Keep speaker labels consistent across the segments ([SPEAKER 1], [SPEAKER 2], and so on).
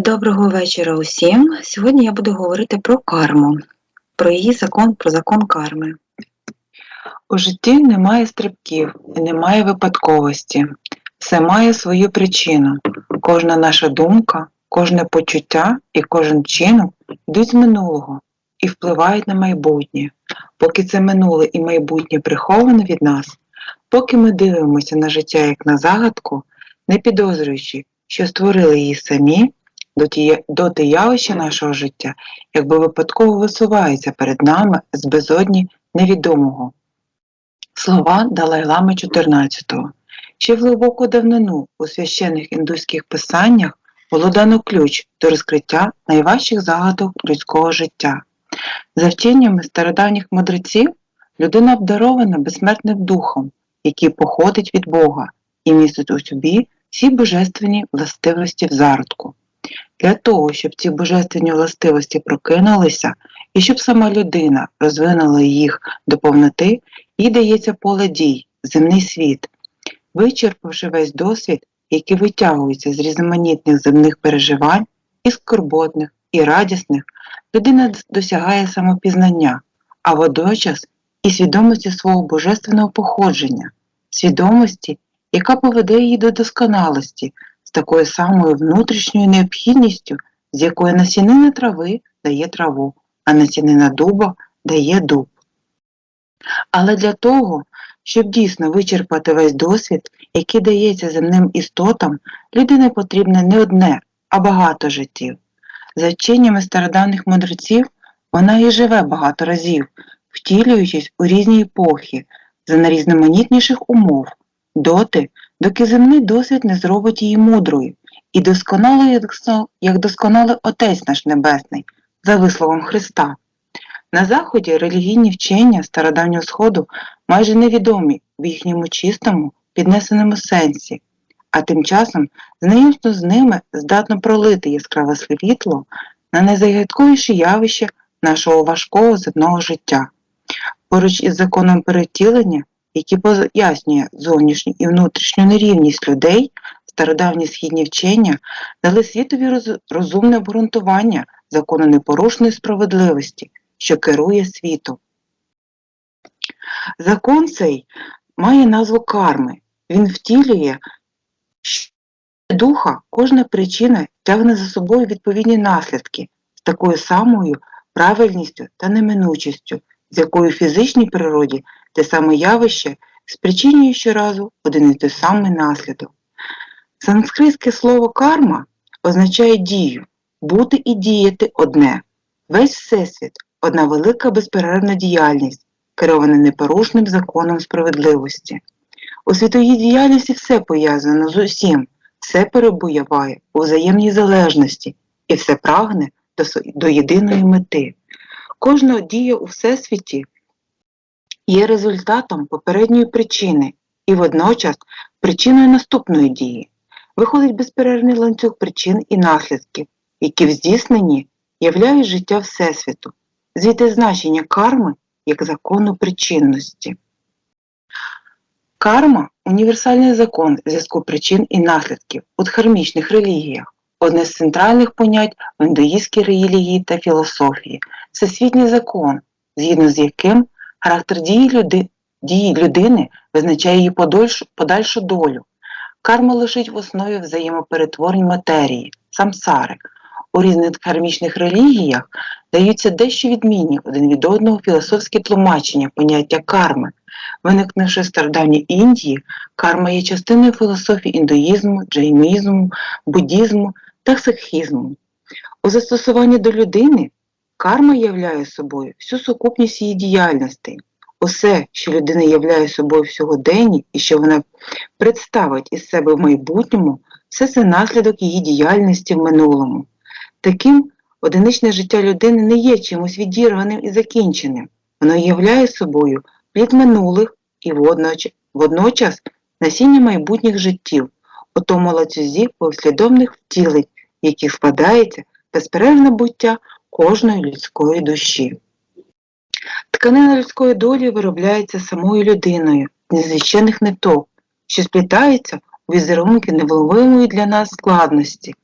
[SPEAKER 1] Доброго вечора усім. Сьогодні я буду говорити про карму, про її закон, про закон карми.
[SPEAKER 2] У житті немає стрибків і немає випадковості. Все має свою причину. Кожна наша думка, кожне почуття і кожен вчинок йдуть з минулого і впливають на майбутнє. Поки це минуле і майбутнє приховане від нас, поки ми дивимося на життя як на загадку, не підозрюючи, що створили її самі, доти явища нашого життя, якби випадково висуваються перед нами з безодні невідомого. Слова Далай-Лами XIV. Ще в глибоку давнину у священних індуських писаннях було дано ключ до розкриття найважчих загадок людського життя. За вченнями стародавніх мудреців, людина обдарована безсмертним духом, який походить від Бога і містить у собі всі божественні властивості в зародку. Для того, щоб ці божественні властивості прокинулися і щоб сама людина розвинула їх до повноти, їй дається поле дій, земний світ. Вичерпавши весь досвід, який витягується з різноманітних земних переживань, і скорботних, і радісних, людина досягає самопізнання, а водночас і свідомості свого божественного походження, свідомості, яка поведе її до досконалості, такою самою внутрішньою необхідністю, з якої насінина трави дає траву, а насінина дуба дає дуб. Але для того, щоб дійсно вичерпати весь досвід, який дається земним істотам, людині потрібне не одне, а багато життів. За вченнями стародавних мудреців, вона і живе багато разів, втілюючись у різні епохи, за найрізноманітніших умов, доти, доки земний досвід не зробить її мудрою і досконалою, як досконалий Отець наш Небесний, за висловом Христа. На Заході релігійні вчення стародавнього Сходу майже невідомі в їхньому чистому, піднесеному сенсі, а тим часом знайомство з ними здатно пролити яскраве світло на найзагадковіші явища нашого важкого земного життя. Поруч із законом перетілення, який пояснює зовнішню і внутрішню нерівність людей, стародавні східні вчення дали світові розумне обґрунтування закону непорушної справедливості що керує світом. Закон цей має назву карми. Він втілює, що духа кожна причина тягне за собою відповідні наслідки з такою самою правильністю та неминучістю, з якою в фізичній природі те саме явище спричинює щоразу один і той самий наслідок. Санскритське слово карма означає дію, бути і діяти одне. Весь Всесвіт одна велика безперервна діяльність, керована непорушним законом справедливості. У світовій діяльності все пов'язано з усім, все перебуває у взаємній залежності і все прагне до єдиної мети. Кожна дія у всесвіті є результатом попередньої причини і водночас причиною наступної дії. Виходить безперервний ланцюг причин і наслідків, які в здійсненні являють життя Всесвіту звідти значення карми як закону причинності. Карма універсальний закон зв'язку причин і наслідків у дхармічних релігіях, одне з центральних понять в індуїстській релігії та філософії, всесвітній закон, згідно з яким характер дії, люди, дії людини визначає її подальшу, подальшу долю. Карма лежить в основі взаємоперетворень матерії, самсари. У різних кармічних релігіях даються дещо відмінні один від одного філософські тлумачення поняття карми. Виникнувши в стародавній Індії, карма є частиною філософії індуїзму, джайнізму, буддізму та сикхізму. У застосуванні до людини карма являє собою всю сукупність її діяльностей. Усе, що людина являє собою в сьогоденні і що вона представить із себе в майбутньому, все це наслідок її діяльності в минулому. Таким одиничне життя людини не є чимось відірваним і закінченим, воно являє собою плід минулих і водночас насіння майбутніх життів, у тому ланцюзі послідовних втілень, в яких складається безперервне буття кожної людської душі. Тканина людської долі виробляється самою людиною з незвичайних ниток, що сплітаються у візерунки невловимої для нас складності.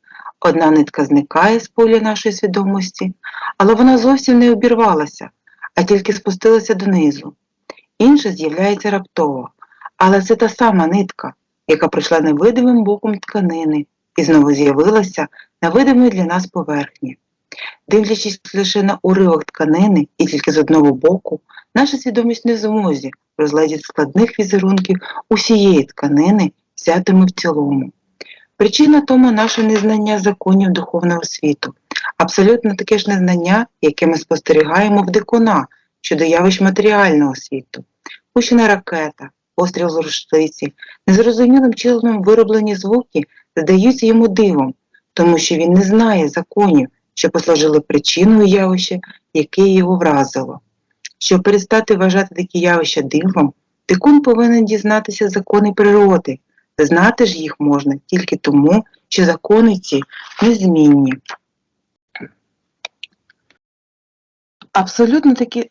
[SPEAKER 2] Одна нитка зникає з поля нашої свідомості, але вона зовсім не обірвалася, а тільки спустилася донизу. Інша з'являється раптово, але це та сама нитка, яка пройшла невидимим боком тканини і знову з'явилася на видимій для нас поверхні. Дивлячись лише на уривок тканини і тільки з одного боку, наша свідомість не змозі розглядіти складних візерунків усієї тканини, взятими в цілому. Причина тому наше незнання законів духовного світу, абсолютно таке ж незнання, яке ми спостерігаємо в дикуна щодо явищ матеріального світу. Пущена ракета, постріл з рушниці, незрозумілим чином вироблені звуки здаються йому дивом, тому що він не знає законів, що послужили причиною явища, яке його вразило. Щоб перестати вважати такі явища дивом, дикун повинен дізнатися закони природи. Знати ж їх можна тільки тому, що закони ці незмінні. Абсолютно такі,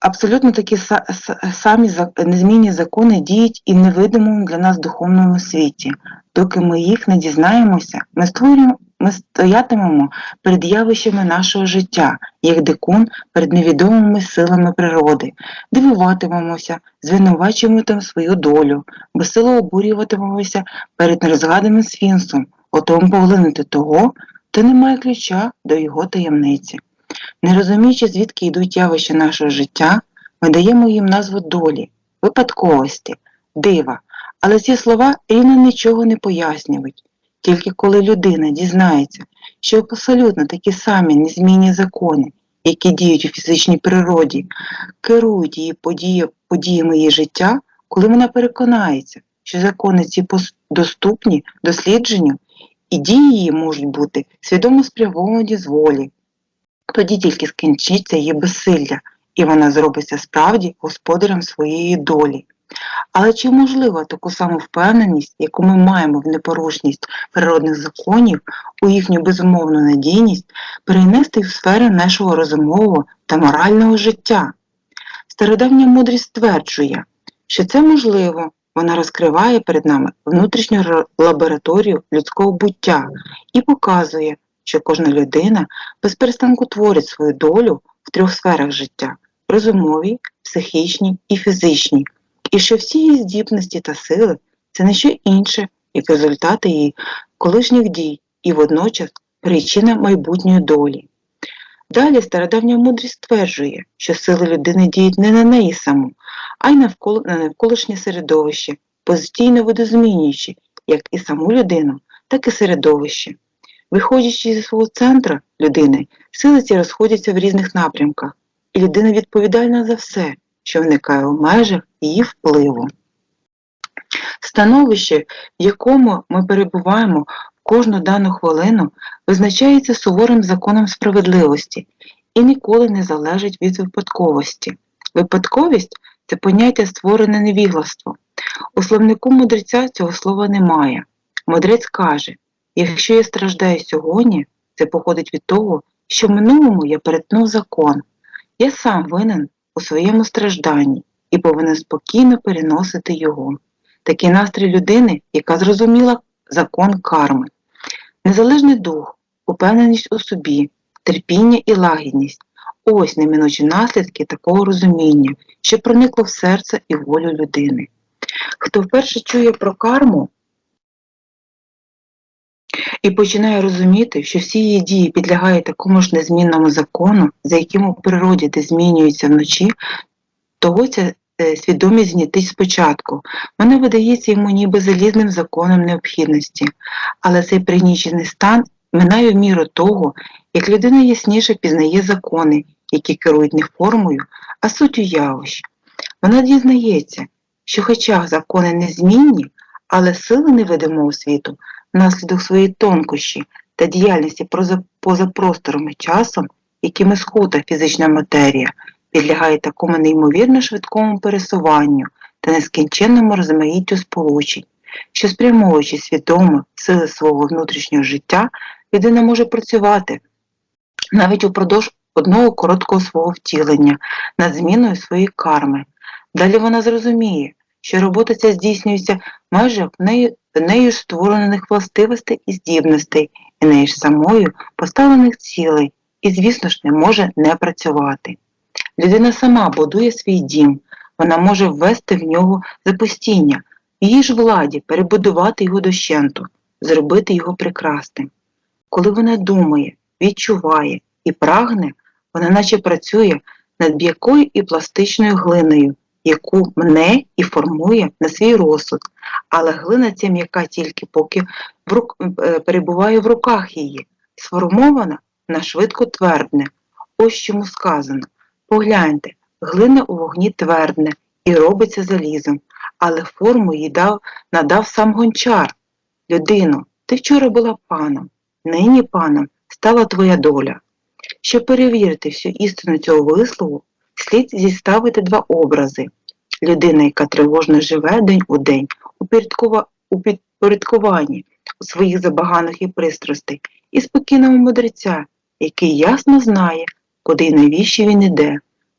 [SPEAKER 2] абсолютно такі са- са- самі незмінні закони діють і невидимому для нас духовному світі. Доки ми їх не дізнаємося, ми створюємо, ми стоятимемо перед явищами нашого життя, як дикун перед невідомими силами природи, дивуватимемося, звинувачуватимемо свою долю, безсило обурюватимемося перед нерозгаданим сфінксом, готовим поглинути того, хто не має ключа до його таємниці. Не розуміючи, звідки йдуть явища нашого життя, ми даємо їм назву долі, випадковості, дива, але ці слова рівно нічого не пояснюють. Тільки коли людина дізнається, що абсолютно такі самі незмінні закони, які діють у фізичній природі, керують її події, подіями її життя, коли вона переконається, що закони ці доступні дослідженню, і дії її можуть бути свідомо спрямовані з волі, тоді тільки скінчиться її безсилля, і вона зробиться справді господарем своєї долі. Але чи можливо таку саму впевненість, яку ми маємо в непорушність природних законів, у їхню безумовну надійність, перенести в сфери нашого розумового та морального життя? Стародавня мудрість стверджує, що це можливо, вона розкриває перед нами внутрішню лабораторію людського буття і показує, що кожна людина без перестанку творить свою долю в трьох сферах життя розумовій, психічній і фізичній, і що всі її здібності та сили це не що інше, як результати її колишніх дій і водночас причина майбутньої долі. Далі стародавня мудрість стверджує, що сили людини діють не на неї саму, а й навколо, на навколишнє середовище, постійно видозмінюючи як і саму людину, так і середовище. Виходячи зі свого центра людини, сили ці розходяться в різних напрямках, і людина відповідальна за все, що виникає у межах її впливу. Становище, в якому ми перебуваємо кожну дану хвилину, визначається суворим законом справедливості і ніколи не залежить від випадковості. Випадковість це поняття створене невігластво. У словнику мудреця цього слова немає. Мудрець каже: якщо я страждаю сьогодні, це походить від того, що в минулому я перетнув закон. Я сам винен у своєму стражданні і повинен спокійно переносити його. Такий настрій людини, яка зрозуміла закон карми. Незалежний дух, упевненість у собі, терпіння і лагідність ось неминучі наслідки такого розуміння, що проникло в серце і волю людини. Хто вперше чує про карму і починає розуміти, що всі її дії підлягають такому ж незмінному закону, за яким у природі, де змінюється вночі, того ця свідомість знятить спочатку. Вона видається йому ніби залізним законом необхідності, але цей пригнічений стан минає в міру того, як людина ясніше пізнає закони, які керують не формою, а суттю явищ. Вона дізнається, що хоча закони незмінні, але сили невидимого світу внаслідок своєї тонкощі та діяльності поза простором і часом, якими схута фізична матерія, підлягає такому неймовірно швидкому пересуванню та нескінченному розмаїттю сполучень, що спрямовуючи свідомо сили свого внутрішнього життя, людина може працювати навіть упродовж одного короткого свого втілення над зміною своєї карми. Далі вона зрозуміє, що робота ця здійснюється майже в нею, нею ж створених властивостей і здібностей, і нею ж самою поставлених цілей і, звісно ж, не може не працювати. Людина сама будує свій дім, вона може ввести в нього запустіння, її ж владі перебудувати його дощенту, зробити його прекрасним. Коли вона думає, відчуває і прагне, вона наче працює над м'якою і пластичною глиною, яку мне і формує на свій розсуд, але глина ця м'яка тільки поки в рук, е, перебуває в руках її, сформована вона швидко твердне. Ось чому сказано. Погляньте, глина у вогні твердне і робиться залізом, але форму їй дав, надав сам гончар. Людино, ти вчора була паном, нині паном стала твоя доля. Щоб перевірити всю істину цього вислову, слід зіставити два образи. Людина, яка тривожно живе день у день у підпорядкуванні у своїх забаганок і пристрастей, і спокійного мудреця, який ясно знає, куди і навіщо він іде.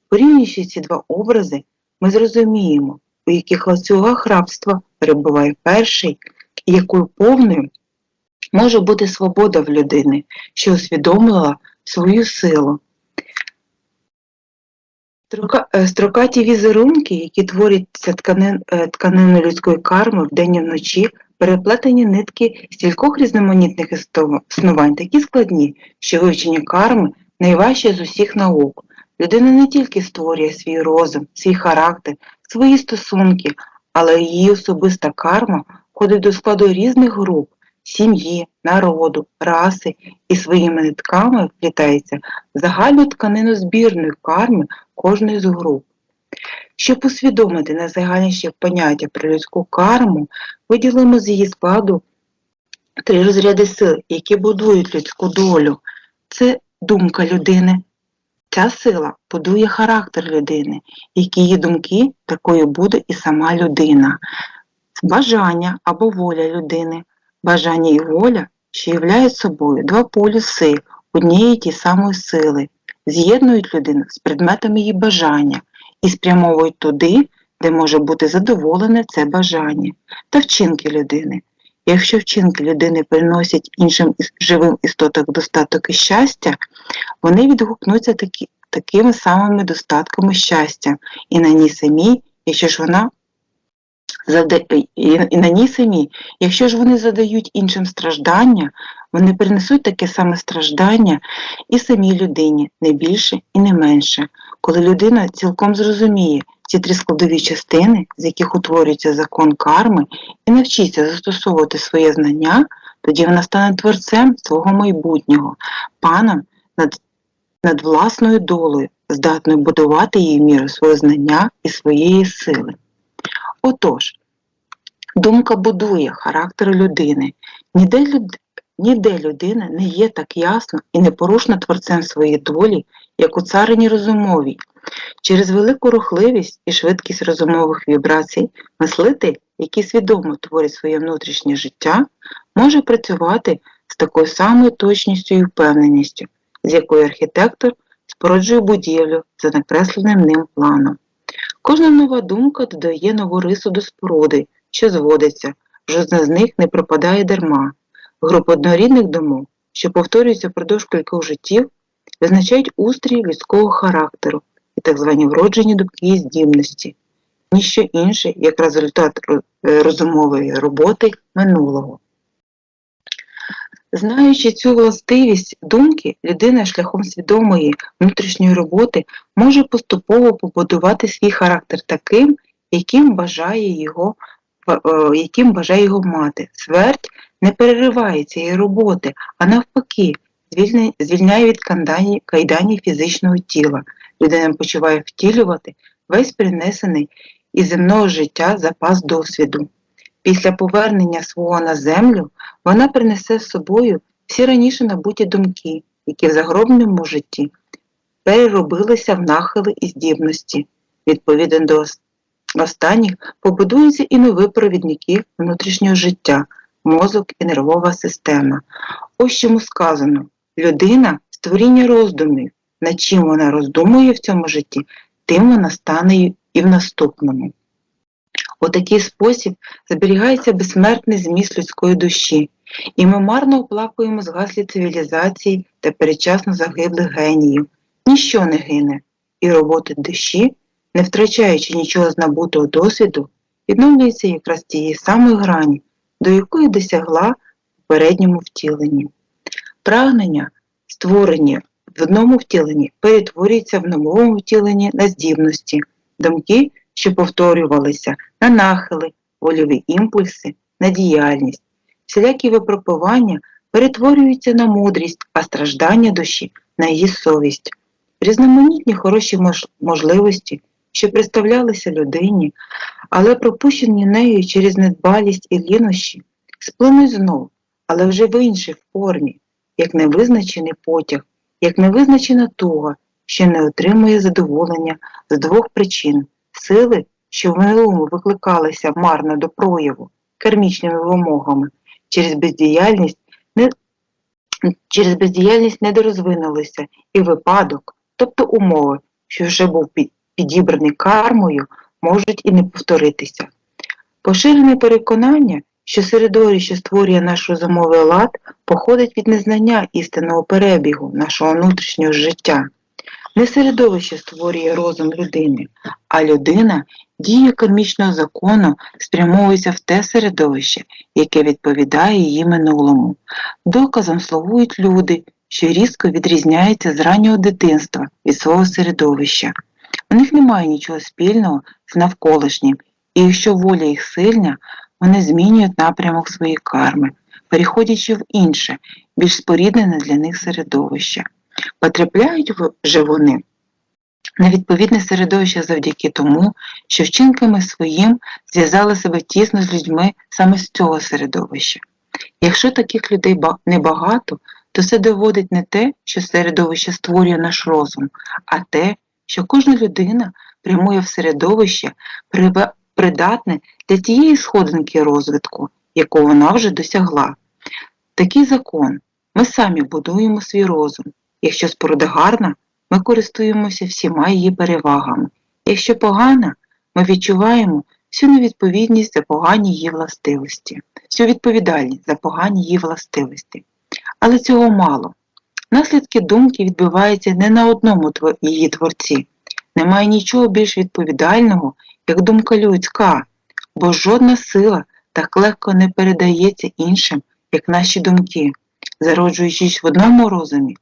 [SPEAKER 2] Порівнюючи ці два образи, ми зрозуміємо, у яких ланцюгах рабства перебуває перший, і якою повною може бути свобода в людини, що усвідомила свою силу. Е, Строкаті візерунки, які творяться тканин, е, тканиною людської карми вдень і вночі, переплетені нитки стількох різноманітних існувань, такі складні, що вивчення карми найважче з усіх наук. Людина не тільки створює свій розум, свій характер, свої стосунки, але її особиста карма входить до складу різних груп сім'ї, народу, раси і своїми нитками вплітається в загальну тканину збірної карми кожної з груп. Щоб усвідомити найзагальніші поняття про людську карму, виділимо з її складу три розряди сил, які будують людську долю. Це думка людини. Ця сила будує характер людини, які її думки, такою буде і сама людина. Бажання або воля людини. Бажання і воля, що являють собою два полюси однієї ті самої сили, з'єднують людину з предметами її бажання і спрямовують туди, де може бути задоволене це бажання, та вчинки людини. Якщо вчинки людини приносять іншим живим істотам достаток і щастя, вони відгукнуться такі, такими самими достатками щастя і на ній самій, якщо ж вона і, на ній самій, якщо ж вони задають іншим страждання, вони принесуть таке саме страждання і самій людині, не більше і не менше. Коли людина цілком зрозуміє ці три складові частини, з яких утворюється закон карми, і навчиться застосовувати своє знання, тоді вона стане творцем свого майбутнього, паном над, над власною долею, здатною будувати її міру свого знання і своєї сили. Отож, думка будує характер людини. Ніде, люд... Ніде людина не є так ясно і непорушно творцем своєї долі, як у царині розумовій. Через велику рухливість і швидкість розумових вібрацій мислитель, який свідомо творить своє внутрішнє життя, може працювати з такою самою точністю і впевненістю, з якою архітектор споруджує будівлю за накресленим ним планом. Кожна нова думка додає нову рису до споруди, що зводиться, жодна з них не пропадає дарма. Групи однорідних думок, що повторюються впродовж кількох життів, визначають устрій людського характеру і так звані вроджені думки і здібності, ніщо інше, як результат е, розумової роботи минулого. Знаючи цю властивість думки, людина шляхом свідомої внутрішньої роботи може поступово побудувати свій характер таким, яким бажає його, е, яким бажає його мати. Смерть не перериває цієї роботи, а навпаки, звільняє, від кайданів фізичного тіла. Людина почуває втілювати весь принесений із земного життя запас досвіду. Після повернення свого на землю вона принесе з собою всі раніше набуті думки, які в загробному житті переробилися в нахили і здібності. Відповідно до останніх побудуються і нові провідники внутрішнього життя, мозок і нервова система. Ось чому сказано, людина створіння роздумів, над чим вона роздумує в цьому житті, тим вона стане і в наступному. У такий спосіб зберігається безсмертний зміст людської душі. І ми марно оплакуємо згаслі цивілізації та передчасно загиблих геніїв. Ніщо не гине, і роботи душі, не втрачаючи нічого з набутого досвіду, відновлюється якраз тієї самої грані, до якої досягла в попередньому втіленні. Прагнення, створені в одному втіленні, перетворюються в новому втіленні на здібності, думки, що повторювалися, на нахили, вольові імпульси, на діяльність. Всілякі випробування перетворюються на мудрість, а страждання душі на її совість. Різноманітні хороші можливості, що представлялися людині, але пропущені нею через недбалість і лінощі, сплинуть знов, але вже в іншій формі, як невизначений потяг, як невизначена туга, що не отримує задоволення з двох причин сили, що в минулому викликалися марно до прояву кармічними вимогами, через бездіяльність не через бездіяльність не дорозвинулися і випадок, тобто умови, що вже був підібраний кармою, можуть і не повторитися. Поширене переконання, що середовище створює наш розумовий лад, походить від незнання істинного перебігу нашого внутрішнього життя. Не середовище створює розум людини, а людина дією кармічного закону спрямовується в те середовище, яке відповідає її минулому. Доказом слугують люди, що різко відрізняються з раннього дитинства від свого середовища. У них немає нічого спільного з навколишнім, і якщо воля їх сильна, вони змінюють напрямок своєї карми, переходячи в інше, більш споріднене для них середовище. Потрапляють в- же вони на відповідне середовище завдяки тому, що вчинками своїм зв'язали себе тісно з людьми саме з цього середовища. Якщо таких людей небагато, то це доводить не те, що середовище створює наш розум, а те, що кожна людина прямує в середовище, придатне для тієї сходинки розвитку, яку вона вже досягла. Такий закон. Ми самі будуємо свій розум. Якщо споруда гарна, ми користуємося всіма її перевагами. Якщо погана, ми відчуваємо всю невідповідність за погані її властивості, всю відповідальність за погані її властивості. Але цього мало. Наслідки думки відбиваються не на одному її творці. Немає нічого більш відповідального, як думка людська, бо жодна сила так легко не передається іншим, як наші думки. Зароджуючись в одному розумі,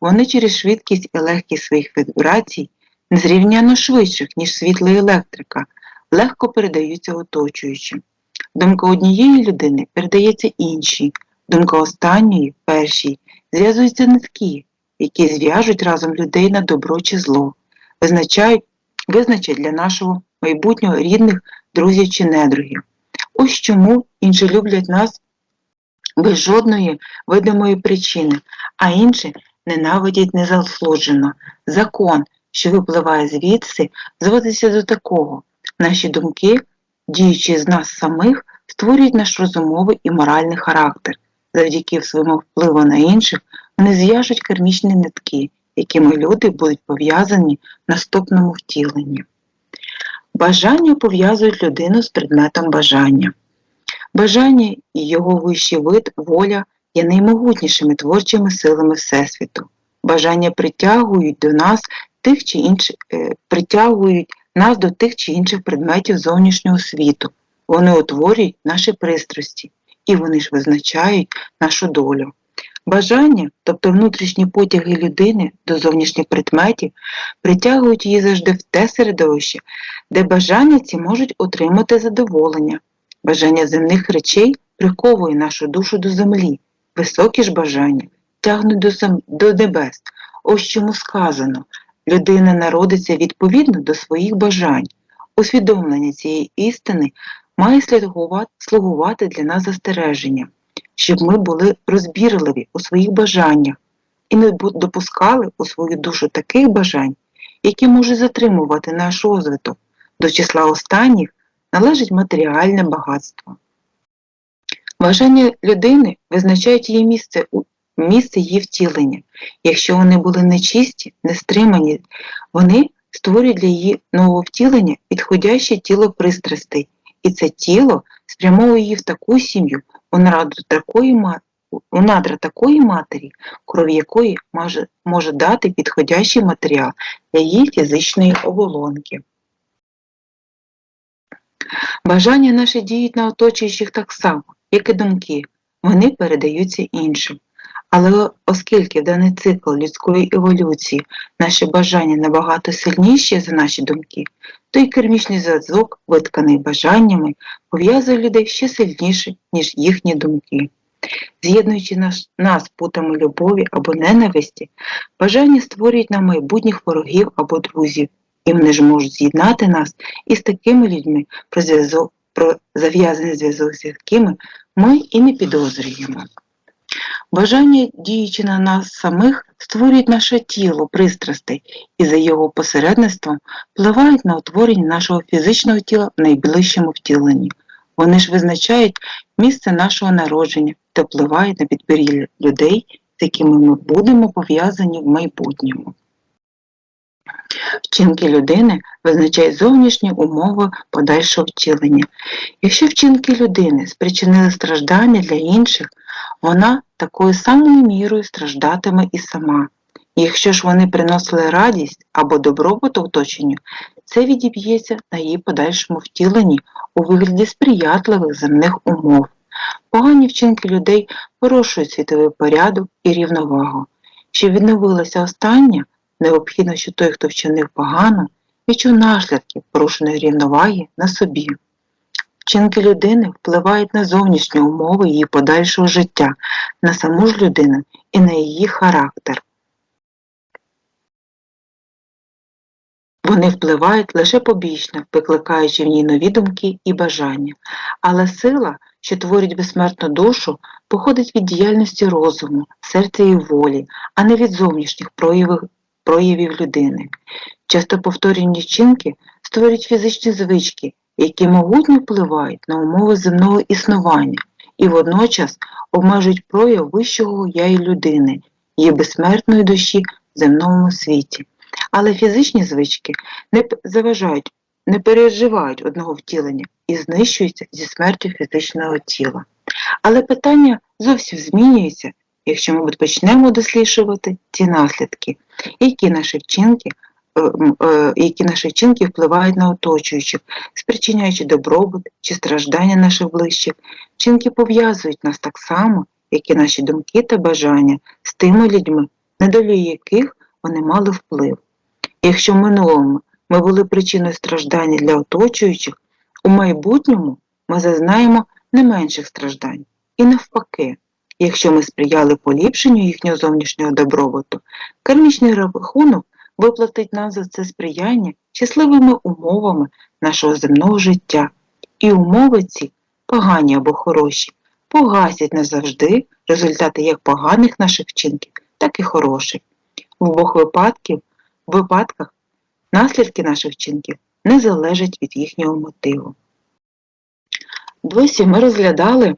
[SPEAKER 2] вони через швидкість і легкість своїх вібрацій, незрівняно швидших, ніж світла електрика, легко передаються оточуючим. Думка однієї людини передається іншій, думка останньої, першій, зв'язуються нитки, які зв'яжуть разом людей на добро чи зло, визначають, визначать для нашого майбутнього рідних, друзів чи недругів. Ось чому інші люблять нас без жодної видимої причини, а інші ненавидять незаслужено. Закон, що випливає звідси, зводиться до такого. Наші думки, діючи з нас самих, створюють наш розумовий і моральний характер. Завдяки своєму впливу на інших вони зв'яжуть кармічні нитки, якими люди будуть пов'язані в наступному втіленні. Бажання пов'язують людину з предметом бажання. Бажання і його вищий вид, воля є наймогутнішими творчими силами Всесвіту. Бажання притягують до нас тих чи інших, е, притягують нас до тих чи інших предметів зовнішнього світу. Вони утворюють наші пристрасті, і вони ж визначають нашу долю. Бажання, тобто внутрішні потяги людини до зовнішніх предметів, притягують її завжди в те середовище, де бажання ці можуть отримати задоволення. Бажання земних речей приковує нашу душу до землі, високі ж бажання тягнуть до, зем- до небес. Ось чому сказано, людина народиться відповідно до своїх бажань. Усвідомлення цієї істини має слугувати для нас застереженням, щоб ми були розбірливі у своїх бажаннях і не допускали у свою душу таких бажань, які можуть затримувати наш розвиток. До числа останніх належить матеріальне багатство. Бажання людини визначають її місце, у- місце її втілення. Якщо вони були нечисті, нестримані, вони створюють для її нового втілення підходяще тіло пристрастей, і це тіло спрямовує її в таку сім'ю, у надра такої, у надра такої матері, кров якої може, може дати підходящий матеріал для її фізичної оболонки. Бажання наші діють на оточуючих так само, як і думки, вони передаються іншим. Але оскільки в даний цикл людської еволюції наші бажання набагато сильніші за наші думки, то й кермічний зв'язок, витканий бажаннями, пов'язує людей ще сильніше, ніж їхні думки. З'єднуючи наш, нас путами любові або ненависті, бажання створюють нам майбутніх ворогів або друзів, і вони ж можуть з'єднати нас із такими людьми, про, зв'язок, про зав'язаний зв'язок з якими ми і не підозрюємо. Бажання, діючи на нас самих, створюють наше тіло пристрастей і за його посередництвом впливають на утворення нашого фізичного тіла в найближчому втіленні. Вони ж визначають місце нашого народження та впливають на підбір людей, з якими ми будемо пов'язані в майбутньому. Вчинки людини визначають зовнішні умови подальшого втілення. Якщо вчинки людини спричинили страждання для інших, вона такою самою мірою страждатиме і сама. І якщо ж вони приносили радість або добробут оточенню, це відіб'ється на її подальшому втіленні у вигляді сприятливих земних умов. Погані вчинки людей порушують світовий порядок і рівновагу. Щоб відновилося останнє, необхідно, що той, хто вчинив погано, відчув наслідки порушеної рівноваги на собі. Вчинки людини впливають на зовнішні умови її подальшого життя, на саму ж людину і на її характер. Вони впливають лише побічно, викликаючи в ній нові думки і бажання, але сила, що творить безсмертну душу, походить від діяльності розуму, серця і волі, а не від зовнішніх проявів, проявів людини. Часто повторені вчинки створюють фізичні звички, які могутньо впливають на умови земного існування і водночас обмежують прояв вищого я і людини, її безсмертної душі в земному світі. Але фізичні звички не заважають, не переживають одного втілення і знищуються зі смертю фізичного тіла. Але питання зовсім змінюється, якщо ми почнемо досліджувати ці наслідки, які наші вчинки які наші вчинки впливають на оточуючих, спричиняючи добробут чи страждання наших ближчих. Вчинки пов'язують нас так само, як і наші думки та бажання з тими людьми, на долю яких вони мали вплив. Якщо в минулому ми були причиною страждання для оточуючих, у майбутньому ми зазнаємо не менших страждань. І навпаки, якщо ми сприяли поліпшенню їхнього зовнішнього добробуту, кармічний рахунок виплатить нам за це сприяння щасливими умовами нашого земного життя. І умови ці, погані або хороші, погасять назавжди результати як поганих наших вчинків, так і хороших. В обох випадків, випадках наслідки наших вчинків не залежать від їхнього мотиву. Досі ми розглядали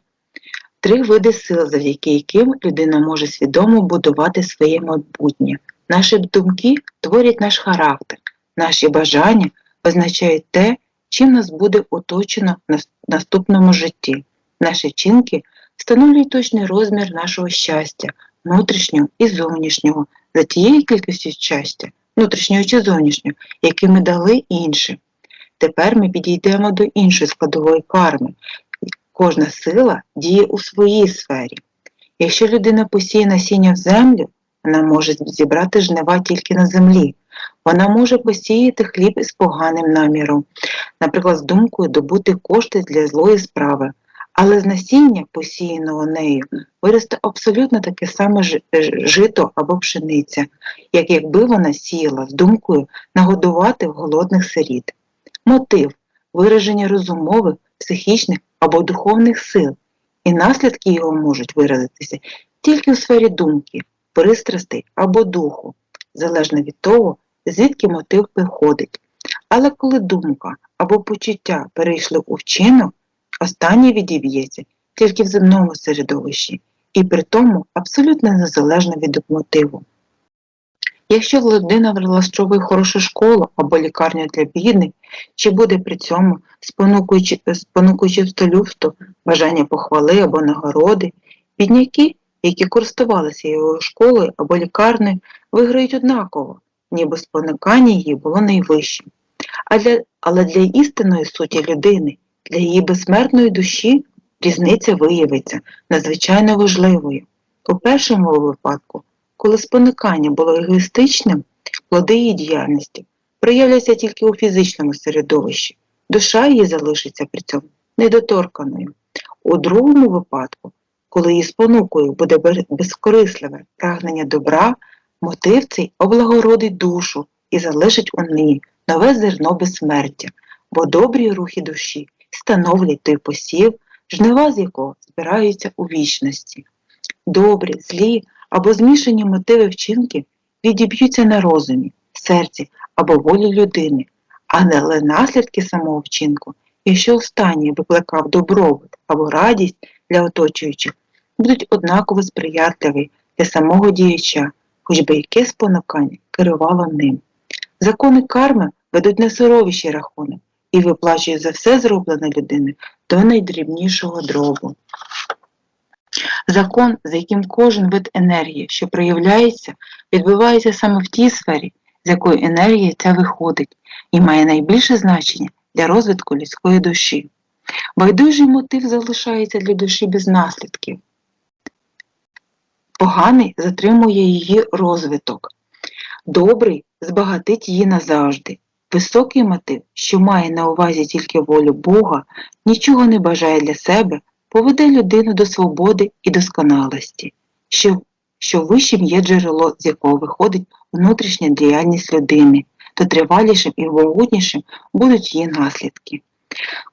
[SPEAKER 2] три види сил, завдяки яким людина може свідомо будувати своє майбутнє. Наші думки творять наш характер, наші бажання визначають те, чим нас буде оточено в наступному житті. Наші вчинки встановлюють точний розмір нашого щастя, внутрішнього і зовнішнього, за тією кількістю щастя, внутрішнього чи зовнішнього, яке ми дали іншим. Тепер ми підійдемо до іншої складової карми. Кожна сила діє у своїй сфері. Якщо людина посіє насіння в землю, вона може зібрати жнива тільки на землі. Вона може посіяти хліб із поганим наміром, наприклад, з думкою добути кошти для злої справи. Але з насіння, посіяного нею, виросте абсолютно таке саме жито або пшениця, як якби вона сіяла з думкою нагодувати голодних сиріт. Мотив вираження розумових, психічних або духовних сил, і наслідки його можуть виразитися тільки у сфері думки, пристрастей або духу, залежно від того, звідки мотив приходить. Але коли думка або почуття перейшли у вчинок, останнє відіб'ється тільки в земному середовищі, і при тому абсолютно незалежно від мотиву. Якщо людина влаштовує хорошу школу або лікарню для бідних, чи буде при цьому спонукуючи, спонукуючи столюфту бажання похвали або нагороди, бідняки, які користувалися його школою або лікарнею, виграють однаково, ніби спонукання її було найвищим. А для, але для істинної суті людини, для її безсмертної душі, різниця виявиться надзвичайно важливою. У першому випадку, коли спонукання було егоїстичним, плоди її діяльності проявляться тільки у фізичному середовищі, душа її залишиться при цьому недоторканою. У другому випадку, коли її спонукою буде безкорисливе прагнення добра, мотив цей облагородить душу і залишить у неї нове зерно безсмертя, бо добрі рухи душі становлять той посів, жнива з якого збираються у вічності. Добрі, злі або змішані мотиви вчинки відіб'ються на розумі, серці або волі людини, але наслідки самого вчинку, якщо останній викликав добробут або радість для оточуючих, будуть однаково сприятливі для самого діяча, хоч би яке спонукання керувало ним. Закони карми ведуть на суровіший рахунок і виплачують за все зроблене людиною до найдрібнішого дробу. Закон, за яким кожен вид енергії, що проявляється, відбувається саме в тій сфері, з якої енергія ця виходить, і має найбільше значення для розвитку людської душі. Байдужий мотив залишається для душі без наслідків. Поганий затримує її розвиток. Добрий збагатить її назавжди. Високий мотив, що має на увазі тільки волю Бога, нічого не бажає для себе, поведе людину до свободи і досконалості, що, що вищим є джерело, з якого виходить внутрішня діяльність людини, то тривалішим і могутнішим будуть її наслідки.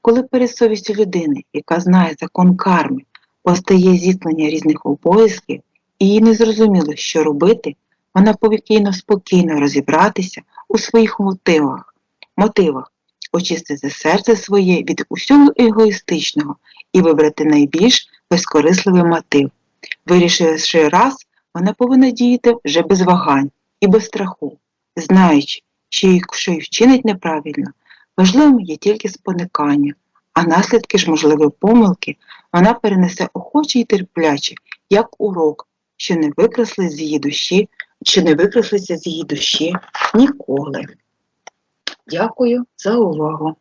[SPEAKER 2] Коли перед совістю людини, яка знає закон карми, постає зіткнення різних обов'язків, їй не зрозуміло, що робити, вона повинна спокійно розібратися у своїх мотивах, мотивах, очистити серце своє від усього егоїстичного і вибрати найбільш безкорисливий мотив. Вирішивши раз, вона повинна діяти вже без вагань і без страху, знаючи, що якщо й вчинить неправильно, важливим є тільки споникання, а наслідки ж можливої помилки вона перенесе охоче і терпляче, як урок, що не викресли з її душі, що не викреслися з її душі ніколи. Дякую за увагу.